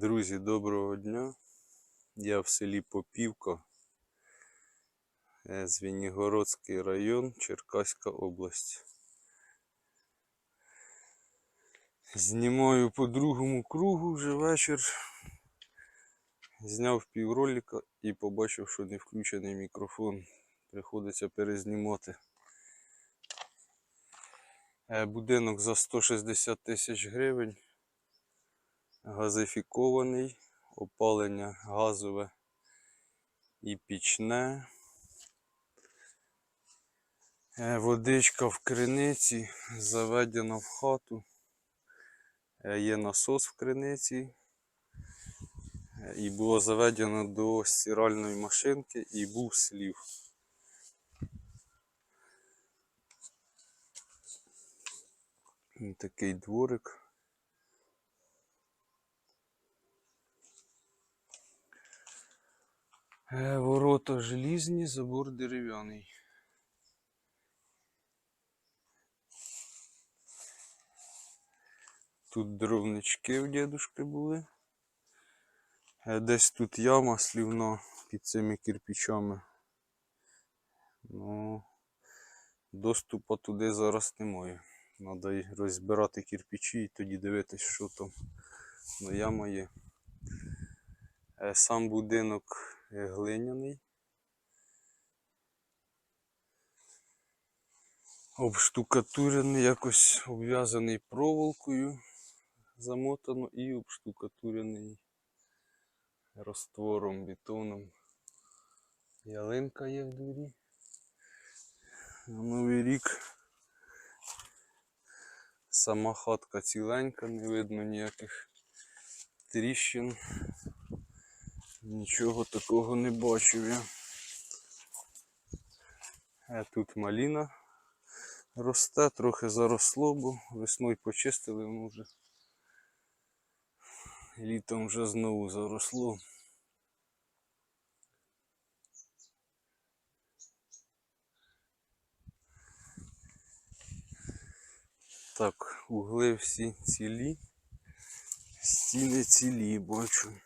Друзі, доброго дня. Я в селі Попівка, е, Звенігородський район, Черкаська область. Знімаю по другому кругу вже вечір. Зняв півролика і побачив, що не включений мікрофон. Приходиться перезнімати. Е, Будинок за 160 тисяч гривень газифікований, опалення газове і пічне. Е, Водичка в криниці заведена в хату. Е, Є насос в криниці. Е, І було заведено до стиральної машинки і був слів. Такий дворик. Ворота желізні, забор дерев'яний. Тут дровнички в дідушки були. Е, Десь тут яма слівна під цими кирпичами. Ну, доступу туди зараз немає. Треба розбирати кирпичі і тоді дивитись, що там. Ну, яма є. Е, Сам будинок е, глиняний. Обштукатурений, якось обв'язаний проволокою, замотано і обштукатурений роствором, бетоном. Ялинка є в дворі. Новий рік. Сама хатка ціленька, не видно ніяких тріщин. Нічого такого не бачив я. Е, Тут маліна росте, трохи заросло, бо весною почистили, воно вже літом вже знову заросло. Так, угли всі цілі, стіни цілі бачу.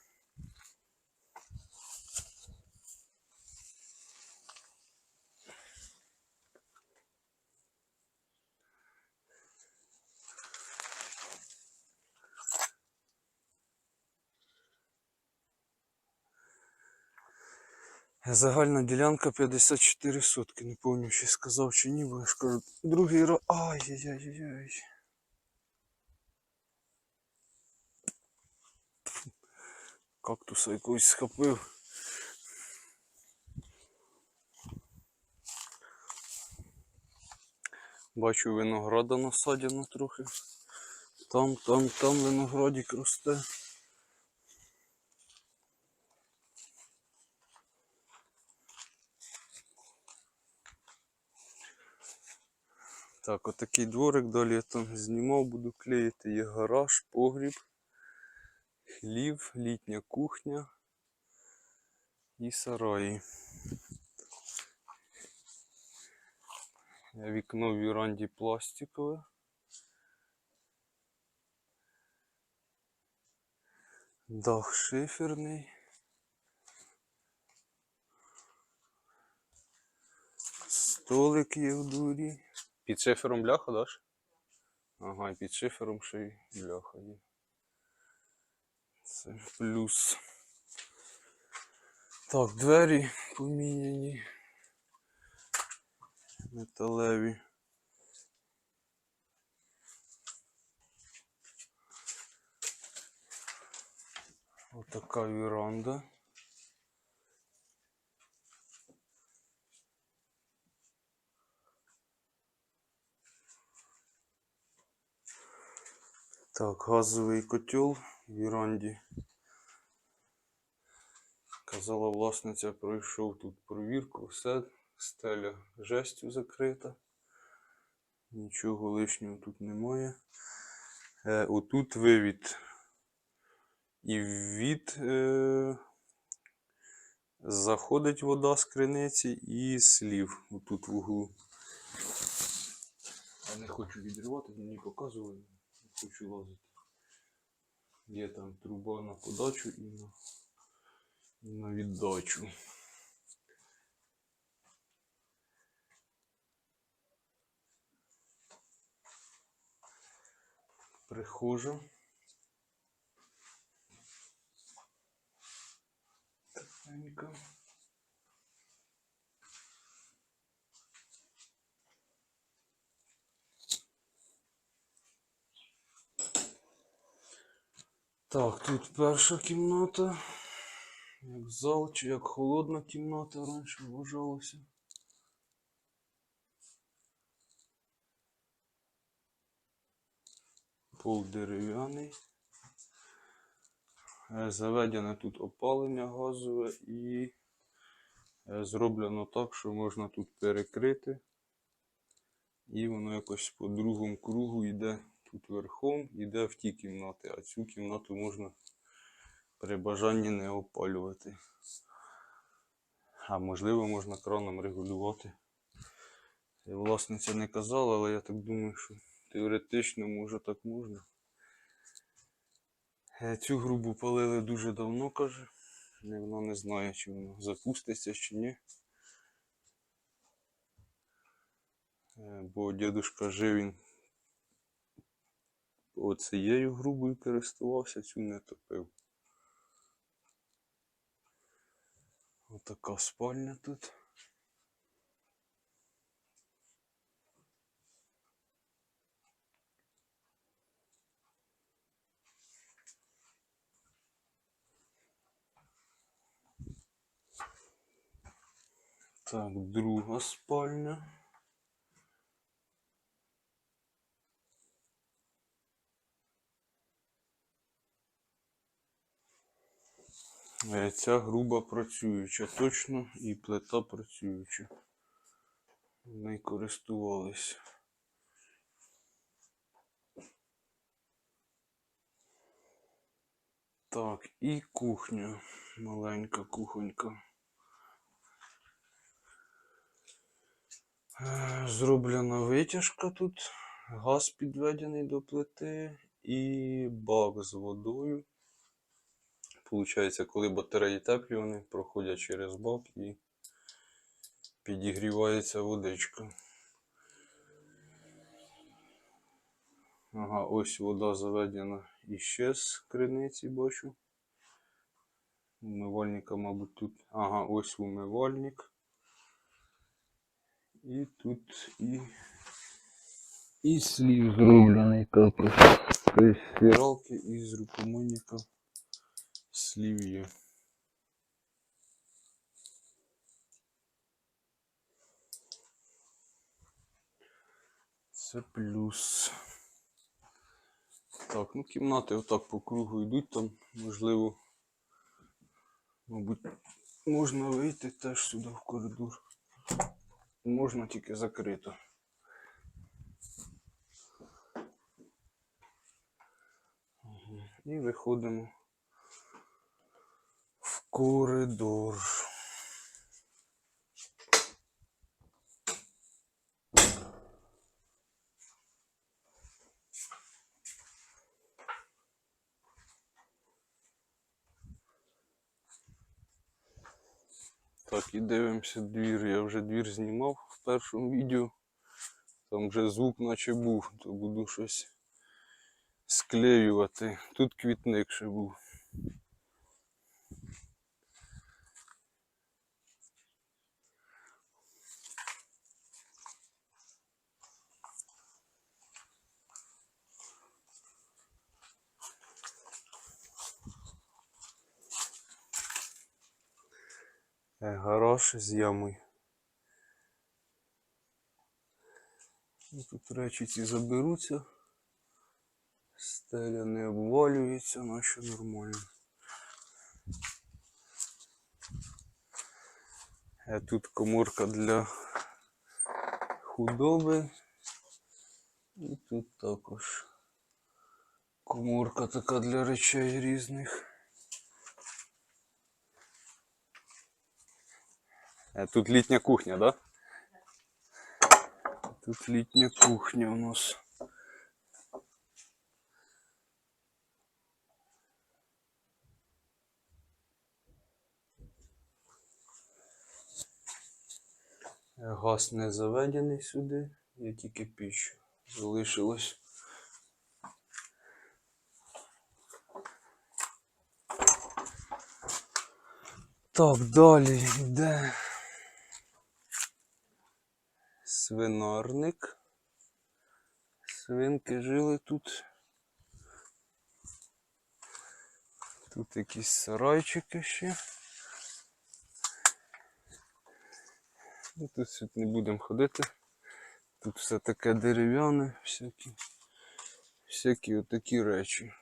Загальна ділянка 54 сотки. Не пам'ятаю, чи сказав чи ні, бо я ж кажу, другий раз. Ай-яй-яй-яй. Кактуса якогось схопив. Бачу винограда насадено трохи. Там, там, там виноградик росте. Так, отакий дворик, далі я там знімав, буду клеїти. Є гараж, погріб, хлів, літня кухня і сараї. Вікно в віранді пластикове. Дах шиферний. Столик є в дворі. Під шифером бляха, даш? Ага, і під шифером ще й бляха є. Це плюс. Так, двері поміняні. Металеві. Отака віранда. Так, газовий котел в віранді. Казала власниця, пройшов тут провірку, все, стеля жестю закрита. Нічого лишнього тут немає. Е, отут вивід. І від е, заходить вода з криниці і слів отут в углу. Я не хочу відривати, мені показували. Хочу лазити. Є там труба на подачу і на, і на віддачу. Прихожа. Тихенько. Так, тут перша кімната. Як зал, чи як холодна кімната раніше вважалося. Пол дерев'яний. Е, Заведене тут опалення газове і е, зроблено так, що можна тут перекрити. І воно якось по другому кругу йде тут верхом, йде в ті кімнати, а цю кімнату можна при бажанні не опалювати. А можливо можна краном регулювати. Власниця не казала, але я так думаю, що теоретично може так можна. Е, Цю грубу палили дуже давно, каже. Вона не знає, чи воно запуститься чи ні. Е, Бо дідушка жив він оцією грубою користувався, цю не топив. Отака спальня тут. Так, друга спальня. Ця груба працююча, точно, і плита працююча. Нею користувалися. Так, і кухня. Маленька кухонька. Е, Зроблена витяжка тут, газ підведений до плити і бак з водою. Получається, коли батареї теплі, вони проходять через бак і підігрівається водичка. Ага, ось вода заведена іще з криниці, бачу. Умивальника, мабуть, тут. Ага, ось умивальник. І тут і. І слів зроблений також. Тобто фіралки із рукомийника слів є. Це плюс. Так, ну кімнати отак по кругу йдуть, там можливо, мабуть, можна вийти теж сюди в коридор. Можна тільки закрито. І виходимо коридор. Так, і дивимося двір. Я вже двір знімав в першому відео. Там вже звук наче був, то буду щось склеювати. Тут квітник ще був. Гараж з ямою. Ну, Тут речі ці заберуться. Стеля не обвалюється, наче нормально. Е, Тут коморка для худоби. І тут також коморка така для речей різних. Е, тут літня кухня, да? Тут літня кухня у нас. Газ не заведений сюди, я тільки піч залишилось. Так, далі йде свинарник. Свинки жили тут. Тут якісь сарайчики ще. Ну, тут сьогодні не будемо ходити. Тут все таке дерев'яне, всякі, всякі отакі речі.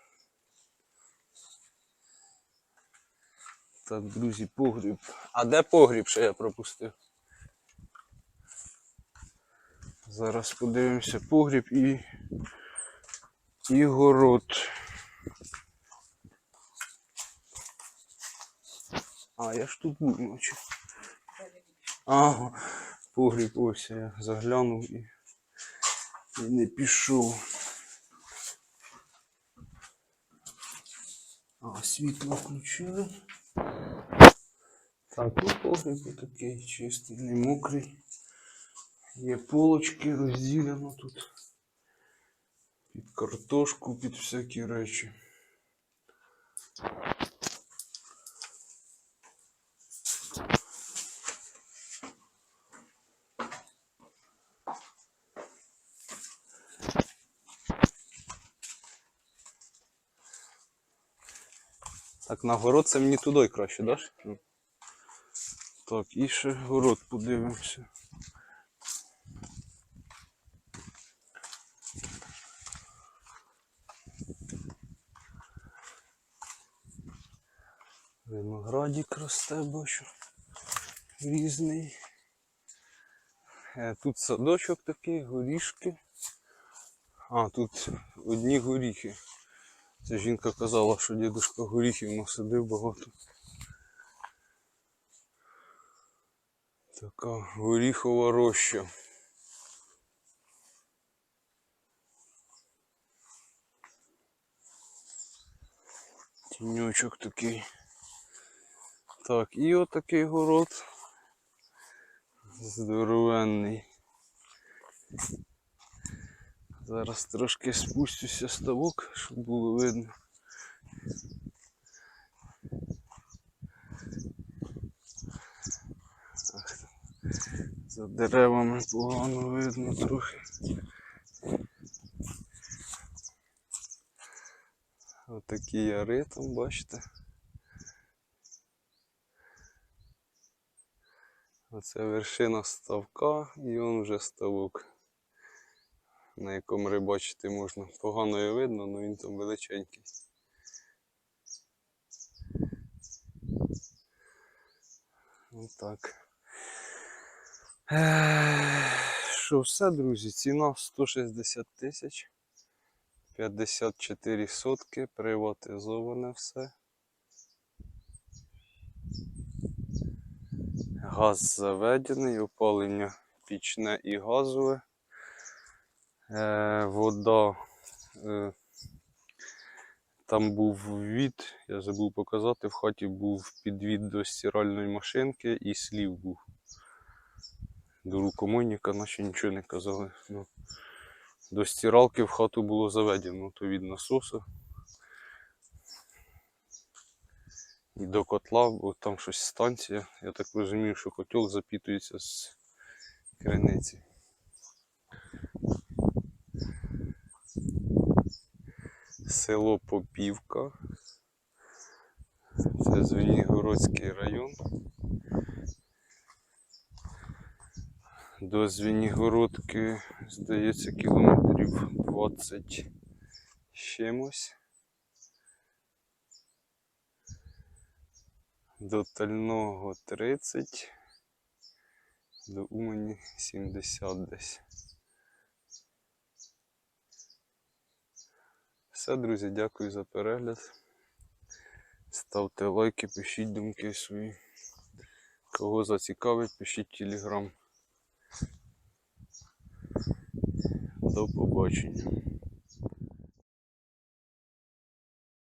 Так, друзі, погріб. А де погріб, що я пропустив? Зараз подивимося погріб і, і город. А, я ж тут був ночі. Ага, погріб ось я заглянув і, і не пішов. А, світло включили. Так, ну погріб такий чистий, не мокрий. Є полочки розділено тут. Під картошку, під всякі речі. Так, на город це мені туди краще, даш? Так, і ще город подивимося. Виноградик росте, бачу. Різний. Е, Тут садочок такий, горішки. А, тут одні горіхи. Ця жінка казала, що дідушка горіхів насадив багато. Така горіхова роща. Тіньочок такий. Так, і отакий город. Здоровенний. Зараз трошки спустюся з ставок, щоб було видно. Ах, За деревами погано видно трохи. Отакі яри там, бачите. Оце вершина ставка і он вже ставок, на якому рибачити можна. Погано його видно, але він там величенький. Отак. Що, все, друзі, ціна 160 тисяч. 54 сотки, приватизоване все. Газ заведений, опалення пічне і газове. Е, вода. Е, там був від, я забув показати, в хаті був підвід до стиральної машинки і слів був. До рукомойника наче нічого не казали. Ну, до стиралки в хату було заведено, то від насоса. І до котла, бо там щось станція. Я так розумію, що котел запітується з криниці. Село Попівка. Це Звенігородський район. До Звенігородки, здається, кілометрів 20 з чимось. До Тального 30, до Умані 70 десь. Все, друзі, дякую за перегляд. Ставте лайки, пишіть думки свої. Кого зацікавить, пишіть телеграм. До побачення.